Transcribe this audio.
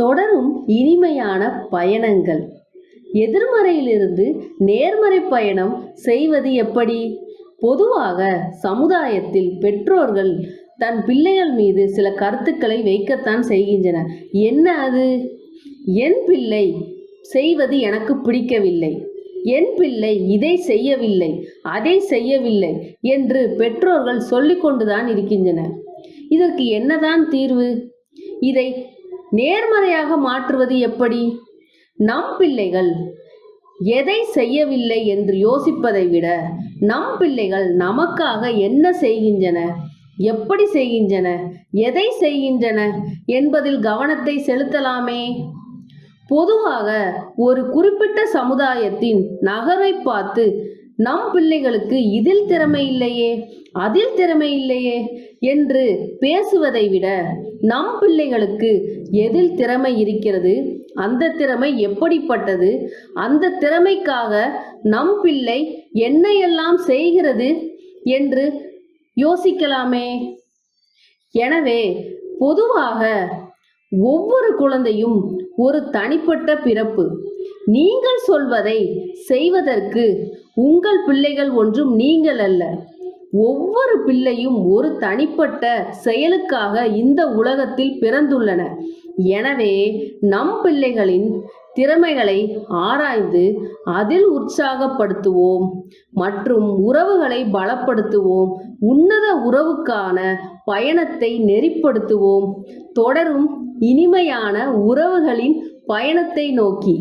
தொடரும் இனிமையான பயணங்கள். எதிர்மறையிலிருந்து நேர்மறை பயணம் செய்வது எப்படி? பொதுவாக சமுதாயத்தில் பெற்றோர்கள் தன் பிள்ளைகள் மீது சில கருத்துக்களை வைக்கத்தான் செய்கின்றன என்ன அது? என் பிள்ளை செய்வது எனக்கு பிடிக்கவில்லை. என் பிள்ளை இதை செய்யவில்லை அதை செய்யவில்லை என்று பெற்றோர்கள் சொல்லிக்கொண்டுதான் இருக்கின்றன இதற்கு என்னதான் தீர்வு? இதை நேர்மறையாக மாற்றுவது எப்படி? நம் பிள்ளைகள் எதை செய்யவில்லை என்று யோசிப்பதை விட நம் பிள்ளைகள் நமக்காக என்ன செய்கின்றன? எப்படி செய்கின்றன? எதை செய்கின்றன? என்பதில் கவனத்தை செலுத்தலாமே. பொதுவாக ஒரு குறிப்பிட்ட சமுதாயத்தின் நகரை பார்த்து நம் பிள்ளைகளுக்கு இதில் திறமை இல்லையே அதில் திறமை இல்லையே என்று பேசுவதை விட நம் பிள்ளைகளுக்கு எதில் திறமை இருக்கிறது அந்த திறமை எப்படிப்பட்டது அந்த திறமைக்காக நம் பிள்ளை என்னையெல்லாம் செய்கிறது என்று யோசிக்கலாமே. எனவே பொதுவாக ஒவ்வொரு குழந்தையும் ஒரு தனிப்பட்ட பிறப்பு நீங்கள் சொல்வதை செய்வதற்கு உங்கள் பிள்ளைகள் ஒன்றும் நீங்கள் அல்ல. ஒவ்வொரு பிள்ளையும் ஒரு தனிப்பட்ட செயலுக்காக இந்த உலகத்தில் பிறந்துள்ளன. எனவே நம் பிள்ளைகளின் திறமைகளை ஆராய்ந்து அதில் உற்சாகப்படுத்துவோம் மற்றும் உறவுகளை பலப்படுத்துவோம் உன்னத உறவுக்கான பயணத்தை நெறிப்படுத்துவோம். தொடரும் இனிமையான உறவுகளின் பயணத்தை நோக்கி.